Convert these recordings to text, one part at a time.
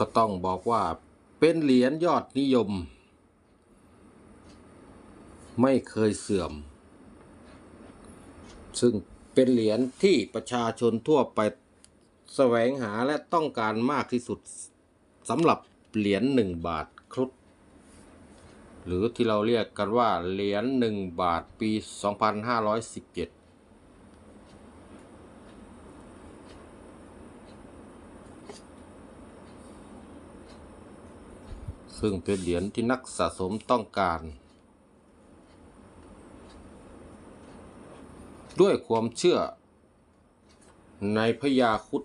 ก็ต้องบอกว่าเป็นเหรียญยอดนิยม ไม่เคยเสื่อม ซึ่งเป็นเหรียญที่ประชาชนทั่วไปแสวงหาและต้องการมากที่สุดสำหรับเหรียญหนึ่งบาทครุฑหรือที่เราเรียกกันว่าเหรียญหนึ่งบาทปี 2517 ซึ่งเป็นเหรียญที่นักสะสมต้องการ ด้วยความเชื่อในพญาคุด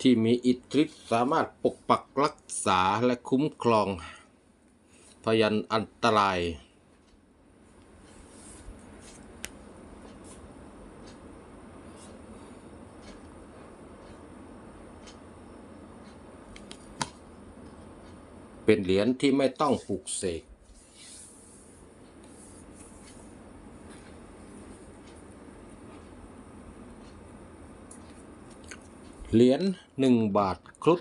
ที่มีอิทธิฤทธิ์สามารถปกปักรักษาและคุ้มครองพยันอันตราย เป็นเหรียญที่ไม่ต้องปลูกเสก เหรียญหนึ่งบาทครุฑ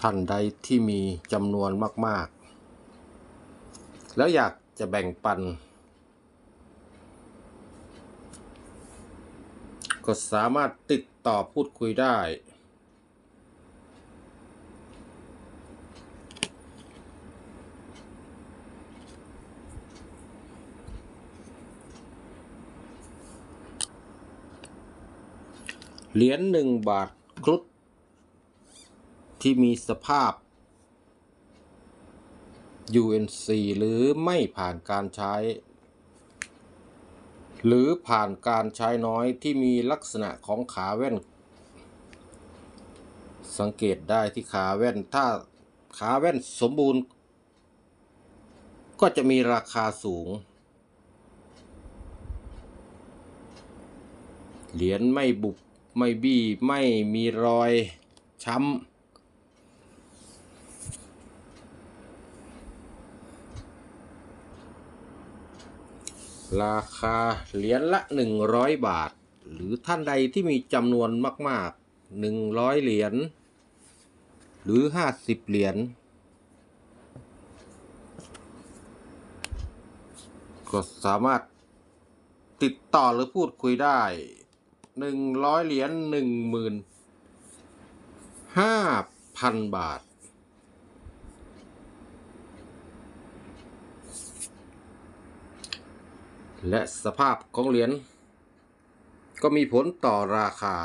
ท่านใดที่มีจำนวนมาก ๆ แล้วอยากจะแบ่งปัน ก็สามารถติด ต่อพูดคุยได้ เหรียญหนึ่งบาทครุฑที่มีสภาพ UNC หรือไม่ผ่านการใช้ หรือผ่านการใช้น้อยที่มีลักษณะของขาแว่น สังเกตได้ที่ขาแว่นถ้าขาแว่นสมบูรณ์ ก็จะมีราคาสูง เหรียญไม่บุบ ไม่บี้ ไม่มีรอยช้ำ ราคาเหรียญละ 100 บาท หรือท่านใดที่มีจำนวนมาก ๆ 100 เหรียญหรือ 50 เหรียญก็สามารถติดต่อหรือพูดคุยได้หนึ่งร้อยเหรียญหนึ่งหมื่นห้าพันบาท และสภาพของเหรียญก็มีผลต่อราคา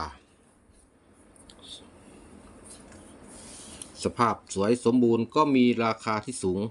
สภาพสวยสมบูรณ์ก็มีราคาที่สูง